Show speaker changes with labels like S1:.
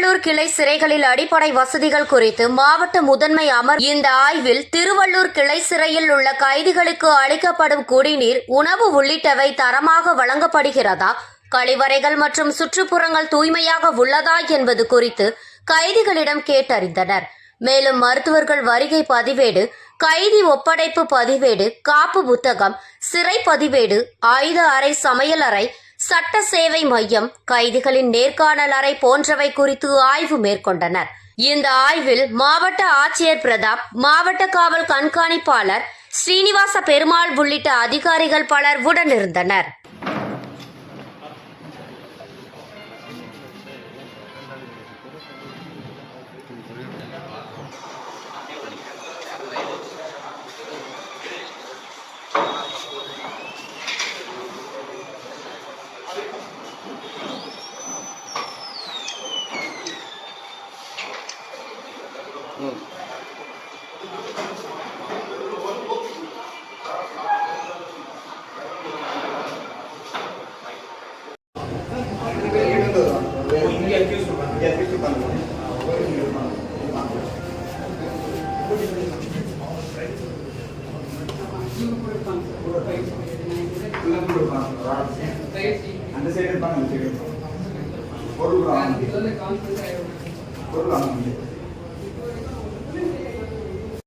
S1: திருவள்ளூர் கிளை சிறைகளில் அடிப்படை வசதிகள் குறித்து மாவட்ட முதன்மை அமர் இந்த ஆய்வில் திருவள்ளூர் கிளை சிறையில் உள்ள கைதிகளுக்கு அளிக்கப்படும் குடிநீர் உணவு உள்ளிட்டவை தரமாக வழங்கப்படுகிறதா? கழிவறைகள் மற்றும் சுற்றுப்புறங்கள் தூய்மையாக உள்ளதா என்பது குறித்து கைதிகளிடம் கேட்டறிந்தனர். மேலும் மருத்துவர்கள் வருகை பதிவேடு கைதி ஒப்படைப்பு பதிவேடு காப்பு புத்தகம் சிறை பதிவேடு ஆயுத அறை சமையல் அறை சட்ட சேவை மையம் கைதிகளின் நேர்காணல் அறை போன்றவை குறித்து ஆய்வு மேற்கொண்டனர். இந்த ஆய்வில் மாவட்ட ஆட்சியர் பிரதாப் மாவட்ட காவல் கண்காணிப்பாளர் ஸ்ரீனிவாச பெருமாள் உள்ளிட்ட அதிகாரிகள் பலர் உடனிருந்தனர்.
S2: அந்த சைடு இருப்பாங்க அந்த சைடு இருப்பாங்க பொருள் வாங்க பொருள் வாங்க